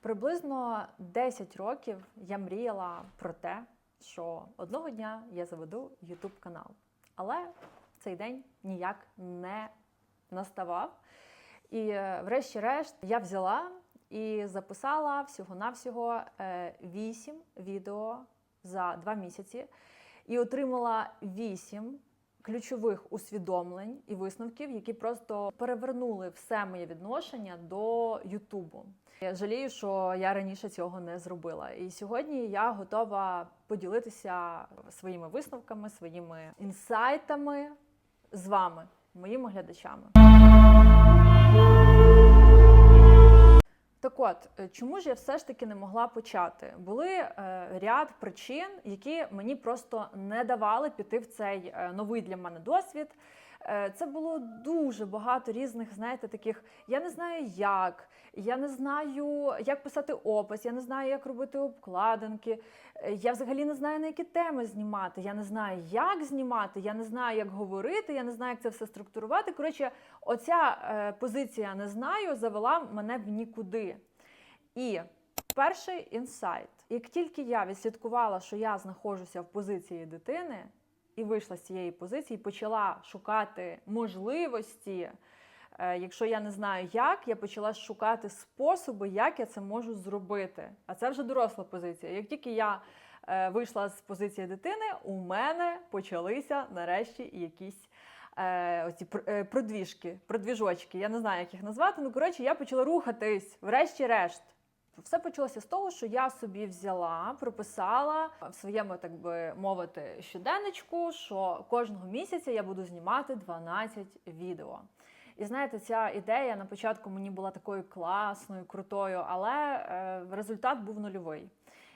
Приблизно 10 років я мріяла про те, що одного дня я заведу YouTube канал. Але цей день ніяк не наставав. І, е, врешті-решт, я взяла і записала всього-навсього 8 відео за 2 місяці і отримала 8 ключових усвідомлень і висновків, які просто перевернули все моє відношення до Ютубу. Я жалію, що я раніше цього не зробила. І сьогодні я готова поділитися своїми висновками, своїми інсайтами з вами, моїми глядачами. Так от, е, чому ж я все ж таки не могла почати? Були е, ряд причин, які мені просто не давали піти в цей е, новий для мене досвід. Е, це було дуже багато різних, знаєте, таких. Я не знаю як, я не знаю, як писати опис, я не знаю, як робити обкладинки. е, Я взагалі не знаю, на які теми знімати. Я не знаю, як знімати, я не знаю, як говорити, я не знаю, як це все структурувати. Коротше, оця е, позиція не знаю завела мене в нікуди. І перший інсайт: як тільки я відслідкувала, що я знаходжуся в позиції дитини, і вийшла з цієї позиції, почала шукати можливості. Е, Якщо я не знаю як, я почала шукати способи, як я це можу зробити. А це вже доросла позиція. Як тільки я е, вийшла з позиції дитини, у мене почалися нарешті якісь е, оці е, продвіжки, продвіжочки. Я не знаю, як їх назвати. Ну коротше, я почала рухатись, врешті-решт. Все почалося з того, що я собі взяла, прописала в своєму, так би мовити, щоденничку, що кожного місяця я буду знімати 12 відео. І знаєте, ця ідея на початку мені була такою класною, крутою, але е, результат був нульовий.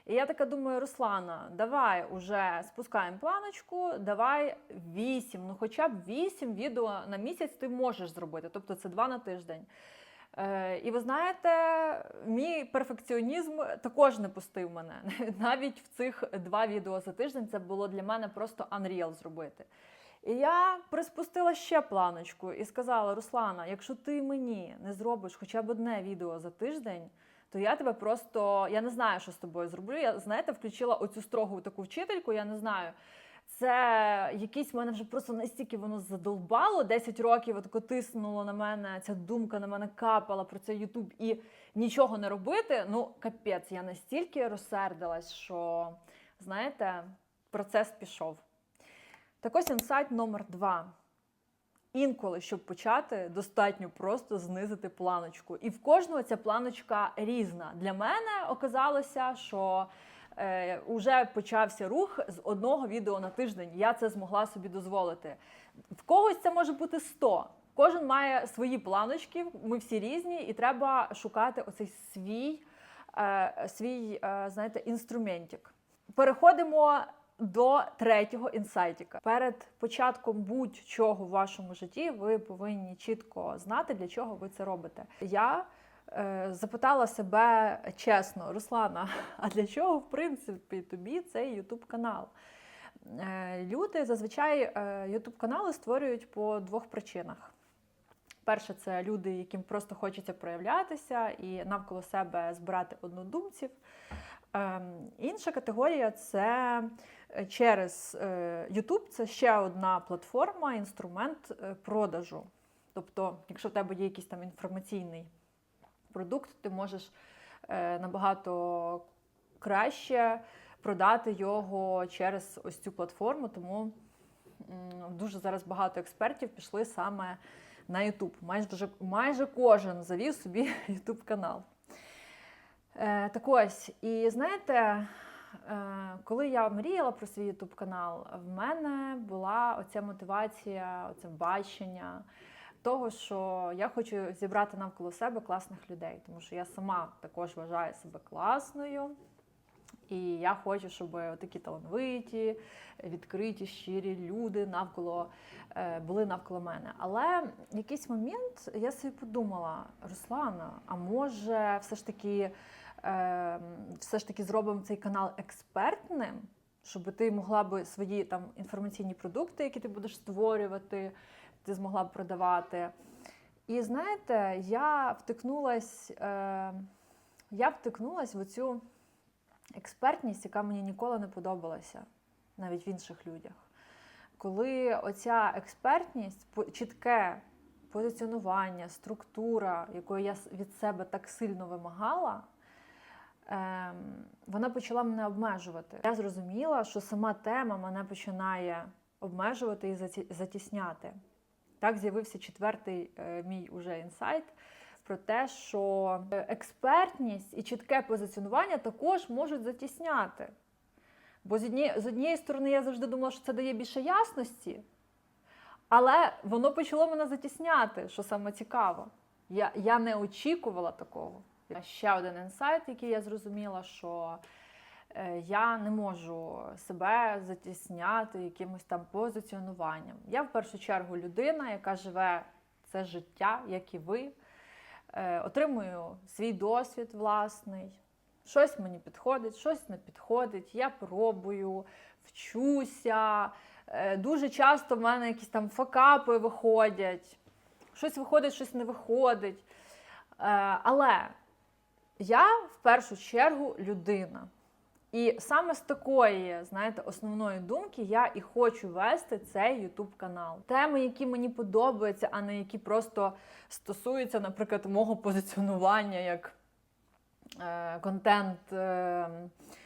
І я така думаю, Руслана, давай уже спускаємо планочку, давай 8, ну хоча б 8 відео на місяць ти можеш зробити, тобто це 2 на тиждень. Е, і ви знаєте, мій перфекціонізм також не пустив мене. Навіть в цих два відео за тиждень це було для мене просто unreal зробити. І я приспустила ще планочку і сказала: Руслана, якщо ти мені не зробиш хоча б одне відео за тиждень, то я тебе просто я не знаю, що з тобою зроблю. Я знаєте, включила оцю строгу таку вчительку, я не знаю. Це якийсь в мене вже просто настільки воно задолбало. 10 років отако тиснуло на мене, ця думка на мене капала про цей Ютуб і нічого не робити. Ну, капець, я настільки розсердилась, що знаєте, процес пішов. Так ось інсайт номер два. Інколи, щоб почати, достатньо просто знизити планочку. І в кожного ця планочка різна. Для мене оказалося, що е, вже почався рух з одного відео на тиждень. Я це змогла собі дозволити. В когось це може бути 100. Кожен має свої планочки, ми всі різні, і треба шукати оцей свій, е, свій е, знаєте, інструментик. Переходимо до третього інсайтіка. Перед початком будь-чого в вашому житті ви повинні чітко знати, для чого ви це робите. Я запитала себе чесно, Руслана, а для чого, в принципі, тобі цей YouTube канал? Е, люди зазвичай YouTube канали створюють по двох причинах. Перше, це люди, яким просто хочеться проявлятися і навколо себе збирати однодумців. Ем, Інша категорія це е, через е, YouTube, це ще одна платформа, інструмент е, продажу. Тобто, якщо в тебе є якийсь там інформаційний продукт, ти можеш е, набагато краще продати його через ось цю платформу. Тому дуже зараз багато експертів пішли саме на YouTube. Майже, майже кожен завів собі YouTube канал. Е, так ось, і знаєте, е, коли я мріяла про свій YouTube канал, в мене була оця мотивація, оце бачення того, що я хочу зібрати навколо себе класних людей, тому що я сама також вважаю себе класною. І я хочу, щоб такі талановиті, відкриті, щирі люди навколо е, були навколо мене. Але в якийсь момент я собі подумала: Руслана, а може, все ж таки, е, все ж таки зробимо цей канал експертним, щоб ти могла би свої там інформаційні продукти, які ти будеш створювати, ти змогла б продавати. І знаєте, я втикнулась. Е, я втикнулася в оцю експертність, яка мені ніколи не подобалася, навіть в інших людях. Коли оця експертність, чітке позиціонування, структура, якої я від себе так сильно вимагала, ем, вона почала мене обмежувати. Я зрозуміла, що сама тема мене починає обмежувати і затісняти. Так з'явився четвертий е, мій уже інсайт про те, що е, експертність і чітке позиціонування також можуть затісняти. Бо з однієї, з однієї сторони я завжди думала, що це дає більше ясності, але воно почало мене затісняти, що саме цікаво. Я, я не очікувала такого. Ще один інсайт, який я зрозуміла, що я не можу себе затісняти якимось там позиціонуванням. Я в першу чергу людина, яка живе це життя, як і ви. Е, Отримую свій досвід власний. Щось мені підходить, щось не підходить. Я пробую, вчуся. Е, Дуже часто в мене якісь там факапи виходять. Щось виходить, щось не виходить. Е, Але я в першу чергу людина. І саме з такої, знаєте, основної думки я і хочу вести цей YouTube канал. Теми, які мені подобаються, а не які просто стосуються, наприклад, мого позиціонування як е, контент е,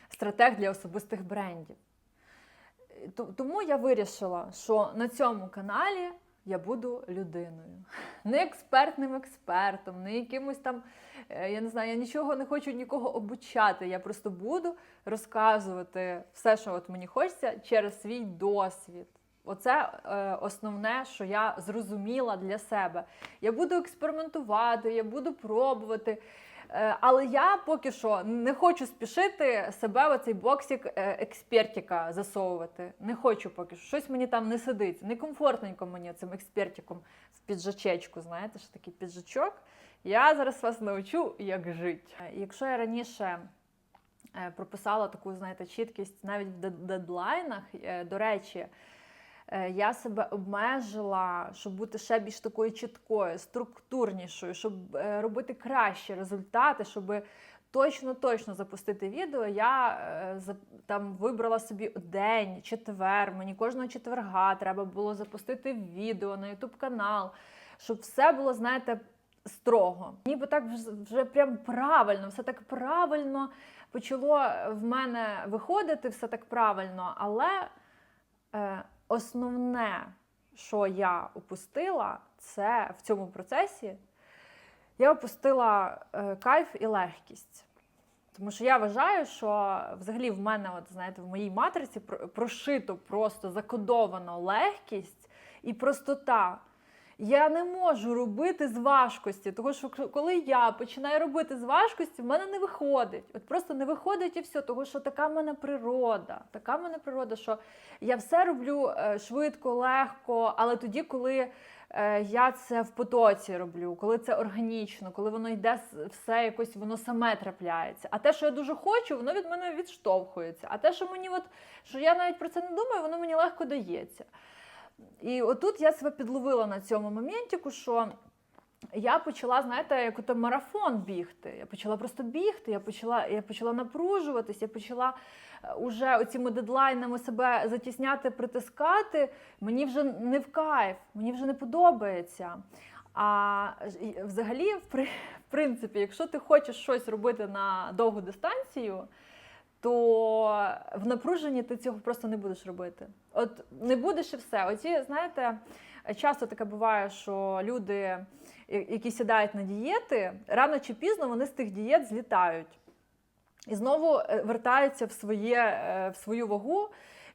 стратег для особистих брендів. Тому я вирішила, що на цьому каналі я буду людиною. Не експертним експертом, не якимось там, е, я не знаю, я нічого не хочу нікого обучати. Я просто буду розказувати все, що от мені хочеться, через свій досвід. Оце е, основне, що я зрозуміла для себе. Я буду експериментувати, я буду пробувати. Е, Але я поки що не хочу спішити себе в оцей боксик е, експертіка засовувати. Не хочу поки що. Щось мені там не сидить. Некомфортненько мені цим експертиком в піджачечку. Знаєте, що такий піджачок. Я зараз вас навчу, як жити. Е, Якщо я раніше прописала таку, знаєте, чіткість навіть в дедлайнах, до речі. Е, Я себе обмежила, щоб бути ще більш такою чіткою, структурнішою, щоб е, робити кращі результати, щоб точно-точно запустити відео. Я е, там вибрала собі день, четвер. Мені кожного четверга треба було запустити відео на YouTube канал, щоб все було, знаєте, строго. Ніби так вже, прям правильно, все так правильно почало в мене виходити, все так правильно, але. Е, основне, що я опустила, це в цьому процесі я опустила е, кайф і легкість. Тому що я вважаю, що взагалі в мене, от знаєте, в моїй матриці прошито просто закодовано легкість і простота. Я не можу робити з важкості, тому що коли я починаю робити з важкості, в мене не виходить. От просто не виходить і все, тому що така в мене природа. Така в мене природа, що я все роблю е, швидко, легко, але тоді, коли е, я це в потоці роблю, коли це органічно, коли воно йде все якось, воно саме трапляється. А те, що я дуже хочу, воно від мене відштовхується. А те, що мені, от що я навіть про це не думаю, воно мені легко дається. І отут я себе підловила на цьому моментіку, що я почала, знаєте, як ото марафон бігти. Я почала просто бігти, я почала, я почала напружуватись, я почала е, уже оціми дедлайнами себе затісняти, притискати. Мені вже не в кайф, мені вже не подобається. А взагалі, в принципі, якщо ти хочеш щось робити на довгу дистанцію, то в напруженні ти цього просто не будеш робити. От не будеш і все. Оці, знаєте, часто таке буває, що люди, які сідають на дієти, рано чи пізно вони з тих дієт злітають. І знову е, вертаються в, своє, е, в свою вагу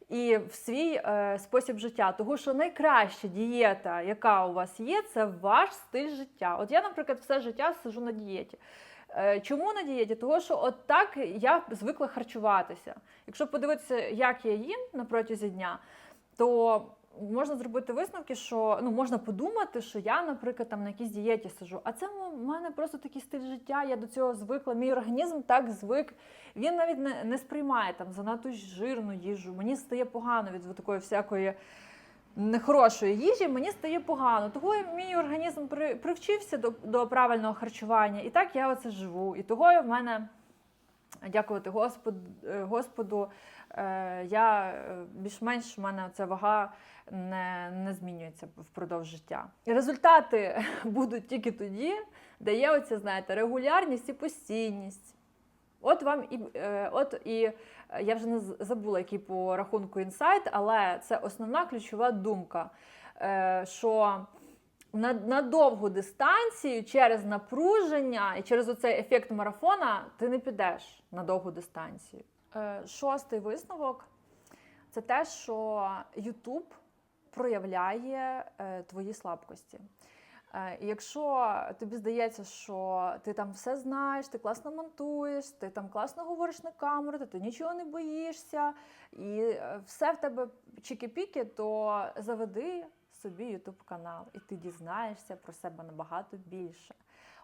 і в свій е, спосіб життя. Тому що найкраща дієта, яка у вас є, це ваш стиль життя. От я, наприклад, все життя сижу на дієті. Е, Чому на дієті? Тому що от так я звикла харчуватися. Якщо подивитися, як я їм на протязі дня, то можна зробити висновки, що ну можна подумати, що я, наприклад, там на якійсь дієті сижу. А це в мене просто такий стиль життя. Я до цього звикла. Мій організм так звик. Він навіть не, не сприймає там занадто жирну їжу. Мені стає погано від такої всякої нехорошої їжі, мені стає погано. Того мій організм при, привчився до, до правильного харчування. І так я оце живу. І того в мене, дякувати Господу, Господу е, я е, більш-менш в мене ця вага не, не змінюється впродовж життя. Результати будуть тільки тоді, де є оця, знаєте, регулярність і постійність. От вам і е, от і е, я вже не забула, який по рахунку інсайт, але це основна ключова думка, е, що на, на довгу дистанцію через напруження і через оцей ефект марафона ти не підеш на довгу дистанцію. Е, Шостий висновок це те, що YouTube проявляє е, твої слабкості. Е, якщо тобі здається, що ти там все знаєш, ти класно монтуєш, ти там класно говориш на камеру, ти, ти нічого не боїшся, і е, все в тебе чики-піки, то заведи собі YouTube канал, і ти дізнаєшся про себе набагато більше.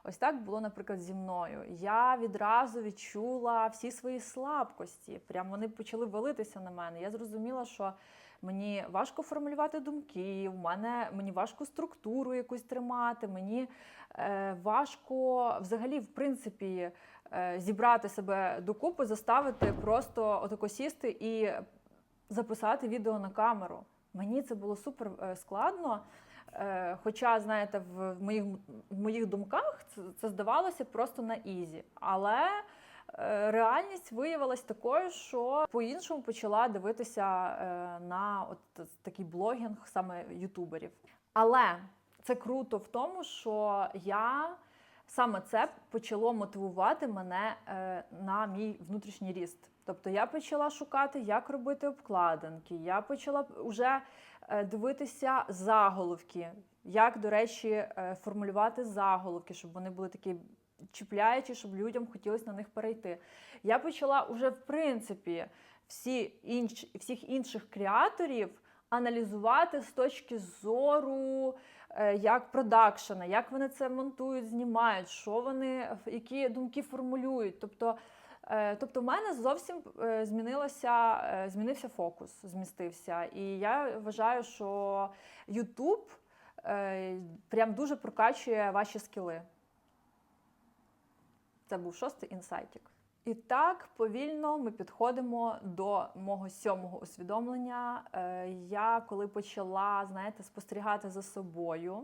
Ось так було, наприклад, зі мною. Я відразу відчула всі свої слабкості. Прям вони почали валитися на мене. Я зрозуміла, що мені важко формулювати думки, в мене мені важко структуру якусь тримати, мені е, важко взагалі, в принципі, е, зібрати себе докупи, заставити просто отако сісти і записати відео на камеру. Мені це було супер е, складно. Е, Хоча, знаєте, в моїх, в моїх думках це, це здавалося просто на ізі. Але реальність виявилась такою, що по-іншому почала дивитися е, на от такий блогінг саме ютуберів. Але це круто в тому, що я саме це почало мотивувати мене е, на мій внутрішній ріст. Тобто я почала шукати, як робити обкладинки, я почала вже е, дивитися заголовки, як, до речі, е, формулювати заголовки, щоб вони були такі чіпляючі, щоб людям хотілося на них перейти. Я почала уже, в принципі, всі інш, всіх інших креаторів аналізувати з точки зору е, як продакшена, як вони це монтують, знімають, що вони, які думки формулюють. Тобто, е, тобто в мене зовсім е, змінилося, змінився фокус, змістився. І я вважаю, що YouTube прям дуже прокачує ваші скіли. Це був шостий інсайтік. І так повільно ми підходимо до мого сьомого усвідомлення. Е, Я коли почала, знаєте, спостерігати за собою,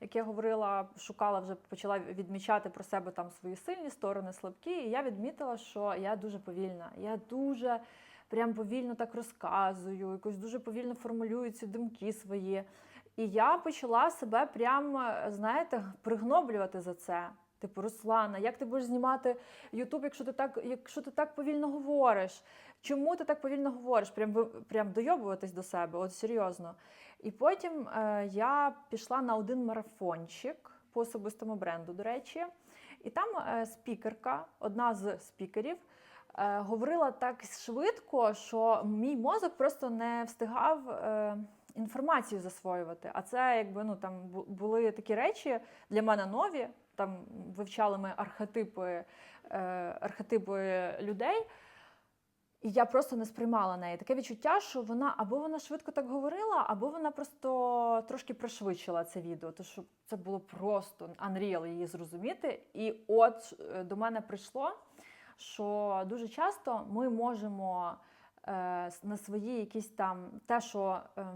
як я говорила, шукала вже почала відмічати про себе там свої сильні сторони, слабкі. І я відмітила, що я дуже повільна. Я дуже прям повільно так розказую, якось дуже повільно формулюю ці думки свої. І я почала себе прям, е, знаєте, пригноблювати за це. Типу, Руслана, як ти будеш знімати Ютуб, якщо ти так, якщо ти так повільно говориш? Чому ти так повільно говориш? Прям прям дойобуватись до себе, от серйозно. І потім е, я пішла на один марафончик по особистому бренду, до речі, і там е, спікерка, одна з спікерів, е, говорила так швидко, що мій мозок просто не встигав. Е, Інформацію засвоювати, а це якби ну там були такі речі для мене нові. Там вивчали ми архетипи, е, архетипи людей, і я просто не сприймала неї. Таке відчуття, що вона або вона швидко так говорила, або вона просто трошки пришвидшила це відео. Що це було просто unreal її зрозуміти. І от е, до мене прийшло, що дуже часто ми можемо е, на свої якісь там те, що е,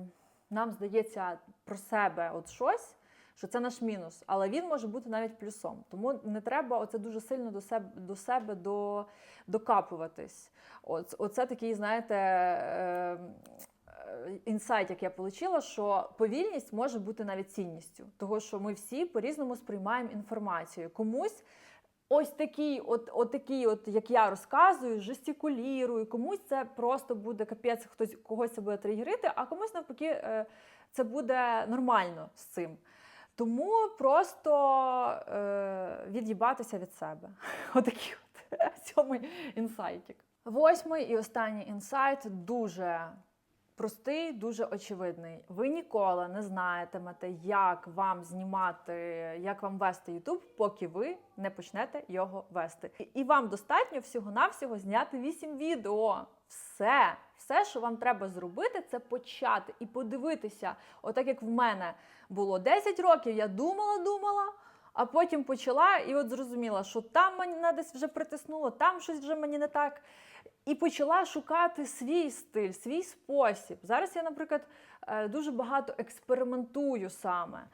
нам здається про себе, от щось що це наш мінус, але він може бути навіть плюсом. Тому не треба оце дуже сильно до себе до себе до, докапуватись. Оце, оце такий, знаєте, е, е, інсайт, як я отримала, що повільність може бути навіть цінністю, того що ми всі по-різному сприймаємо інформацію. Комусь. Ось такий, от, от такий, от як я розказую, жестикулірую, комусь це просто буде капець, хтось когось це буде тригерити, а комусь навпаки е, це буде нормально з цим. Тому просто е, від'їбатися від себе. Отакий от сьомий інсайтик. Восьмий і останній інсайт дуже простий, дуже очевидний. Ви ніколи не знаєтимете, як вам знімати, як вам вести YouTube, поки ви не почнете його вести. І- вам достатньо всього-навсього зняти 8 відео. Все, все, що вам треба зробити, це почати і подивитися. Отак як в мене було 10 років, я думала, думала. А потім почала і от зрозуміла, що там мене десь вже притиснуло, там щось вже мені не так. І почала шукати свій стиль, свій спосіб. Зараз я, наприклад, е, дуже багато експериментую саме.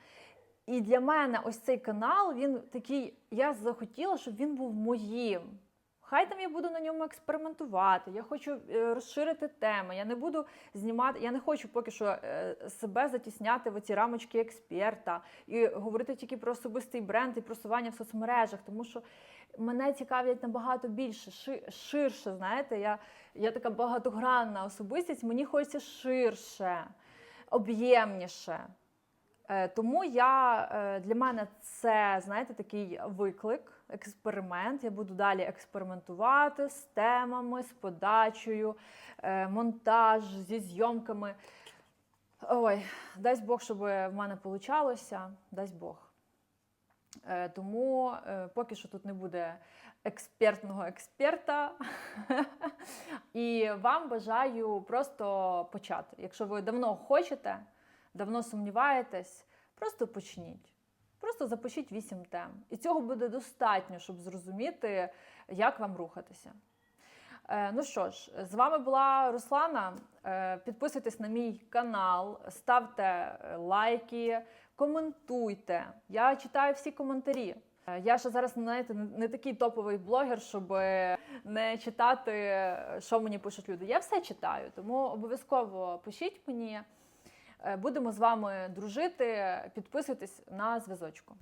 І для мене ось цей канал, він такий, я захотіла, щоб він був моїм. Хай там я буду на ньому експериментувати. Я хочу е, розширити теми. Я не буду знімати, я не хочу поки що е, себе затісняти в ці рамочки експерта і говорити тільки про особистий бренд і просування в соцмережах, тому що мене цікавлять набагато більше, ширше. Знаєте, я, я така багатогранна особистість, мені хочеться ширше, об'ємніше. Е, Тому я е, для мене це знаєте такий виклик, експеримент. Я буду далі експериментувати з темами, з подачею, е, монтаж зі зйомками. Ой, дасть Бог, щоб в мене получалося, дасть Бог. Тому поки що тут не буде експертного експерта. І вам бажаю просто почати. Якщо ви давно хочете, давно сумніваєтесь, просто почніть. Просто запишіть вісім тем. І цього буде достатньо, щоб зрозуміти, як вам рухатися. Е, Ну що ж, з вами була Руслана. Е, Підписуйтесь на мій канал, ставте е, лайки, коментуйте. Я читаю всі коментарі. Я ще зараз знаєте, не такий топовий блогер, щоб не читати, що мені пишуть люди. Я все читаю, тому обов'язково пишіть мені. Е, Будемо з вами дружити. Підписуйтесь на зв'язочку.